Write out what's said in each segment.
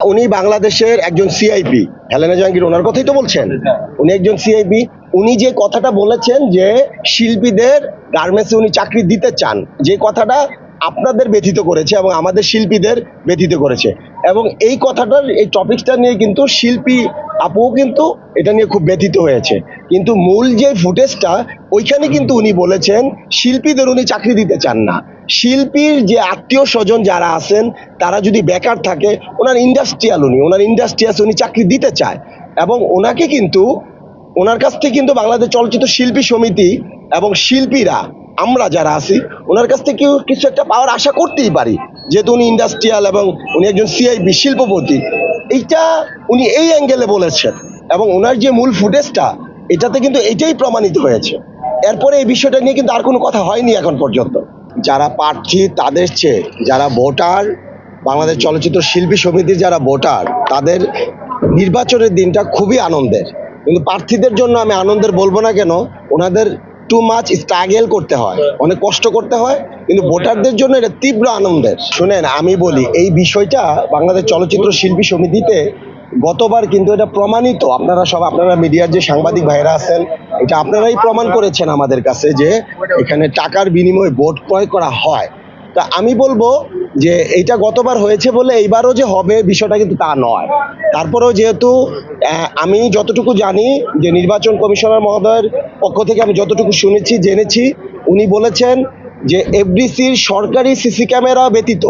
উনি বাংলাদেশের একজন সিআইপি হেলেনা জাহাঙ্গীর ওনার কথাই তো বলছেন। উনি একজন সিআইপি উনি যে কথাটা বলেছেন যে শিল্পীদের গার্মেন্টসে উনি চাকরি দিতে চান, যে কথাটা আপনাদের ব্যথিত করেছে এবং আমাদের শিল্পীদের ব্যথিত করেছে। এবং এই কথাটার, এই টপিকটা নিয়ে কিন্তু শিল্পী আপুও কিন্তু এটা নিয়ে খুব ব্যথিত হয়েছে। কিন্তু মূল যে ফুটেজটা, ওইখানে কিন্তু উনি বলেছেন, শিল্পীদের উনি চাকরি দিতে চান না। শিল্পীর যে আত্মীয় স্বজন যারা আছেন, তারা যদি বেকার থাকে, ওনার ইন্ডাস্ট্রিয়াল উনি, ওনার ইন্ডাস্ট্রিয়াস উনি চাকরি দিতে চায়। এবং ওনাকে কিন্তু, ওনার কাছ থেকে কিন্তু বাংলাদেশ চলচ্চিত্র শিল্পী সমিতি এবং শিল্পীরা আমরা যারা আছি, ওনার কাছ থেকে কিছু একটা পাওয়ার আশা করতেই পারি যেহেতু উনি ইন্ডাস্ট্রিয়াল এবং উনি একজন সিআইবি শিল্পপতি। এইটা উনি এই অ্যাঙ্গেলে বলেছেন এবং ওনার যে মূল ফুটেজটা এটাতে কিন্তু এটাই প্রমাণিত হয়েছে। এরপরে এই বিষয়টা নিয়ে কিন্তু আর কোনো কথা হয়নি এখন পর্যন্ত। যারা প্রার্থী, তাদের চেয়ে যারা ভোটার, বাংলাদেশ চলচ্চিত্র শিল্পী সমিতির যারা ভোটার, তাদের নির্বাচনের দিনটা খুবই আনন্দের। কিন্তু প্রার্থীদের জন্য আমি আনন্দের বলব না কেন, ওনাদের টু মাচ স্ট্রাগেল করতে হয়। অনেক কষ্ট করতে হয় কিন্তু ভোটারদের জন্য এটা তীব্র আনন্দের। শুনেন আমি বলি এই বিষয়টা বাংলাদেশ চলচ্চিত্র শিল্পী সমিতিতে গতবার কিন্তু এটা প্রমাণিত। আপনারা সব আপনারা মিডিয়ার যে সাংবাদিক ভাইরা আছেন এটা আপনারাই প্রমাণ করেছেন আমাদের কাছে যে এখানে টাকার বিনিময়ে ভোট ক্রয় করা হয়। তা আমি বলব যে এইটা গতবার হয়েছে বলে এইবারও যে হবে বিষয়টা কিন্তু তা নয়। তারপরেও যেহেতু আমি যতটুকু জানি যে নির্বাচন কমিশনার মহোদয়ের পক্ষ থেকে আমি যতটুকু শুনেছি, জেনেছি, উনি বলেছেন যে এফডিসির সরকারি সিসি ক্যামেরা ব্যতীত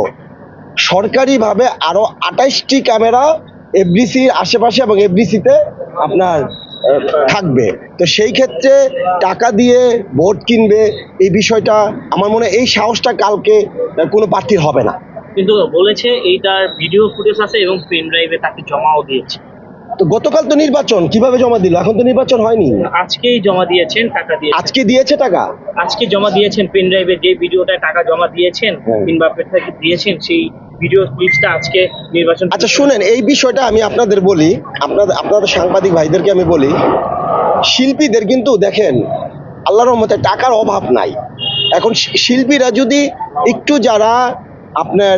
সরকারিভাবে আরও আঠাইশটি ক্যামেরা এফডিসির আশেপাশে এবং এফডিসিতে আপনার থাকবে। তো সেই ক্ষেত্রে টাকা দিয়ে ভোট কিনবে, এই বিষয়টা আমার মনে এই সাহসটা কালকে কোনো প্রার্থীর হবে না। কিন্তু বলেছে এইটার ভিডিও ফুটেজ আছে এবং পেন ড্রাইভে তাকে জমাও দিয়েছে। তো গতকাল তো নির্বাচন কীভাবে জমা দিল? এখন তো নির্বাচন হয়নি। আজকেই জমা দিয়েছেন টাকা দিয়ে আজকে দিয়েছে টাকা? আজকে জমা দিয়েছেন পেন ড্রাইভে যে ভিডিওটায় টাকা জমা দিয়েছেন হ্যাঁ। কিংবা থেকে দিয়েছেন সেই ভিডিও ক্লিপসটা আজকে নির্বাচন আচ্ছা শুনেন এই বিষয়টা আমি আপনাদের বলি আপনাদের আপনাদের সাংবাদিক ভাইদেরকে আমি বলি শিল্পীদের কিন্তু দেখেন আল্লাহর রহমতে টাকার অভাব নাই। এখন শিল্পীরা যদি একটু যারা আপনার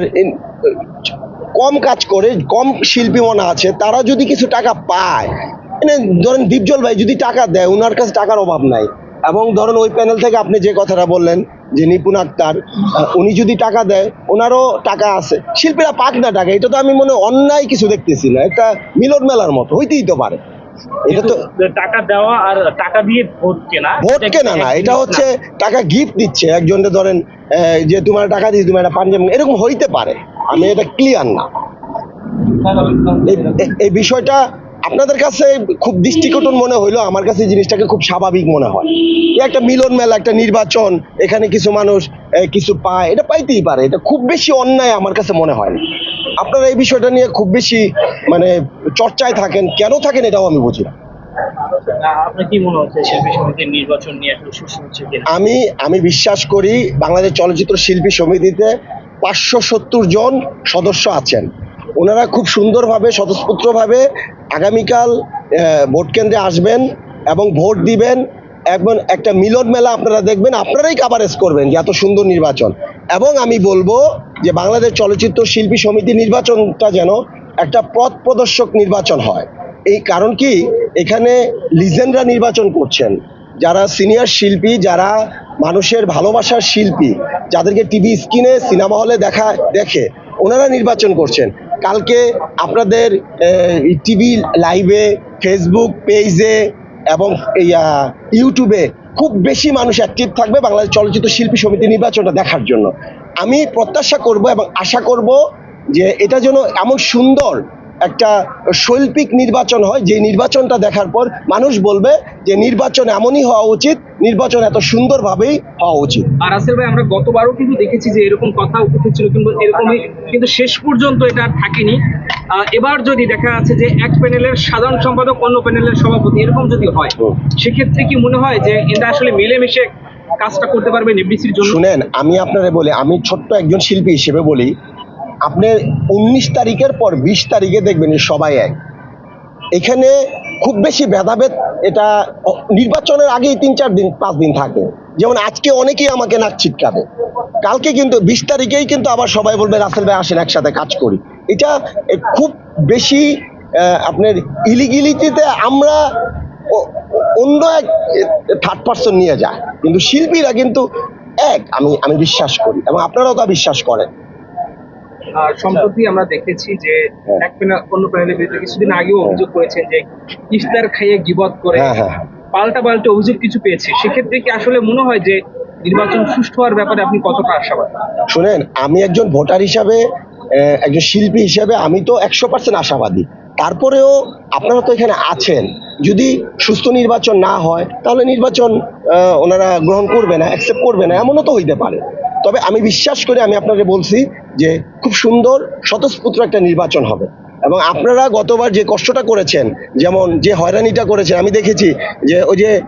কম কাজ করে, কম শিল্পী মনে আছে, তারা যদি কিছু টাকা পায় মানে ধরেন দীপজল ভাই যদি টাকা দেয় ওনার কাছে টাকার অভাব নাই। এবং ধরেন ওই প্যানেল থেকে আপনি যে কথাটা বললেন, যে নিপুণ আক্তার উনি যদি টাকা দেয় ওনারও টাকা আছে। শিল্পীরা পাক না টাকা, এটা তো আমি মনে অন্যায় কিছু দেখতেছি না। একটা মিলন মেলার মতো, হইতেই তো পারে। এটা তো টাকা দেওয়া আর টাকা দিয়ে ভোট কেনা ভোট কেনা না এটা হচ্ছে টাকা গিফট দিচ্ছে। একজনকে ধরেন যে তোমার টাকা দিচ্ছি তুমি একটা পাঞ্জাবি এরকম হইতে পারে। আমি এটা ক্লিয়ার না। এই- এই- এই বিষয়টা আপনাদের কাছে খুব দৃষ্টিকটন মনে হইল আমার কাছে এই জিনিসটাকে খুব স্বাভাবিক মনে হয়। একটা মিলন মেলা একটা নির্বাচন এখানে কিছু মানুষ কিছু পায় এটা পাইতেই পারে। এটা খুব বেশি অন্যায় আমার কাছে মনে হয় না। আপনারা এই বিষয়টা নিয়ে খুব বেশি মানে চর্চায় থাকেন কেন থাকেন এটাও আমি বুঝি না। আমি আমি বিশ্বাস করি বাংলাদেশ চলচ্চিত্র শিল্পী সমিতিতে পাঁচশো সত্তর জন সদস্য আছেন। ওনারা খুব সুন্দরভাবে স্বতঃস্ফূর্তভাবে আগামীকাল ভোট কেন্দ্রে আসবেন এবং ভোট দিবেন। এবং একটা মিলন মেলা আপনারা দেখবেন আপনারাই কাভারেজ করবেন যে এত সুন্দর নির্বাচন। এবং আমি বলব যে বাংলাদেশ চলচ্চিত্র শিল্পী সমিতি নির্বাচনটা যেন একটা পথ প্রদর্শক নির্বাচন হয়। এই কারণ কি? এখানে লিজেন্ডরা নির্বাচন করছেন। যারা সিনিয়র শিল্পী, যারা মানুষের ভালোবাসার শিল্পী, যাদেরকে টিভি স্ক্রিনে, সিনেমা হলে দেখা, দেখে, ওনারা নির্বাচন করছেন। কালকে আপনাদের টিভি লাইভে, ফেসবুক পেজে এবং ইউটিউবে খুব বেশি মানুষ অ্যাক্টিভ থাকবে বাংলাদেশ চলচ্চিত্র শিল্পী সমিতি নির্বাচনটা দেখার জন্য। আমি প্রত্যাশা করব এবং আশা করব যে এটা যেন এমন সুন্দর একটা শৈল্পিক নির্বাচন হয়। যে নির্বাচনটা দেখার পর মানুষ বলবে যে নির্বাচন এমনই হওয়া উচিত নির্বাচন এত সুন্দরভাবেই হওয়া উচিত। আর আসল ভাই আমরা গতবারও কিন্তু দেখেছি যে এরকম কথা উঠেছিল কিন্তু এরকমই কিন্তু শেষ পর্যন্ত এটা আর থাকেনি। এবার যদি দেখা যাচ্ছে যে এক প্যানেলের সাধারণ সম্পাদক অন্য প্যানেলের সভাপতি এরকম যদি হয়। সেক্ষেত্রে কি মনে হয় যে এটা আসলে মিলেমিশে কাজটা করতে পারবে এফডিসির জন্য? শুনেন আমি আপনারা বলি আমি ছোট্ট একজন শিল্পী হিসেবে বলি আপনি উনিশ তারিখের পর বিশ তারিখে দেখবেন সবাই এক। এখানে খুব বেশি ভেদাভেদ, এটা নির্বাচনের আগেই তিন চার দিন, পাঁচ দিন থাকে। যেমন আজকে অনেকেই আমাকে নাক ছিটকাবে। কালকে কিন্তু, বিশ তারিখেই কিন্তু আবার সবাই বলবে, রাসেল ভাই, আসেন, একসাথে কাজ করি। এটা খুব বেশি আপনার ইলিগিলিটিতে আমরা অন্য এক থার্ড পার্সন নিয়ে যায়। কিন্তু শিল্পীরা কিন্তু এক, আমি আমি বিশ্বাস করি। এবং আপনারাও তা বিশ্বাস করেন। সম্প্রতি আমরা দেখেছি যে হ্যাঁ। এক অন্য প্যানেলের বিরুদ্ধে কিছুদিন আগেও অভিযোগ করেছেন যে ইফতার খাইয়ে গিবত করে হ্যাঁ হ্যাঁ পাল্টা পাল্টা অভিযোগ কিছু পেয়েছে। সেক্ষেত্রে কি আসলে মনে হয় যে নির্বাচন সুষ্ঠু হওয়ার ব্যাপারে আপনি কতটা আশাবাদী? শুনেন আমি একজন ভোটার হিসাবে একজন শিল্পী হিসাবে আমি তো একশো পার্সেন্ট আশাবাদী। তারপরেও আপনারা তো এখানে আছেন। যদি সুস্থ নির্বাচন না হয় তাহলে নির্বাচন আহ, ওনারা গ্রহণ করবে না অ্যাকসেপ্ট করবে না এমনও তো হইতে পারে। তবে আমি বিশ্বাস করে আমি আপনাকে বলছি যে খুব সুন্দর, স্বতঃস্ফূর্ত একটা নির্বাচন হবে। এবং আপনারা গতবার যে কষ্টটা করেছেন, যেমন যে হয়রানিটা করেছেন, আমি দেখেছি যে ওই যে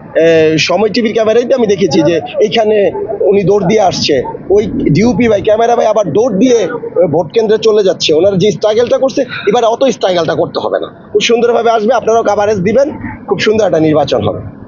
সময় টিভির ক্যামেরাতে আমি দেখেছি যে এইখানে উনি দৌড় দিয়ে আসছে। ওই ডিউপি ভাই, ক্যামেরা ভাই আবার দৌড় দিয়ে ভোট কেন্দ্রে চলে যাচ্ছে। ওনারা যে স্ট্রাগলটা করছে, এবার অত স্ট্রাগলটা করতে হবে না। খুব সুন্দরভাবে আসবে, আপনারাও কাভারেজ দিবেন, খুব সুন্দর একটা নির্বাচন হবে।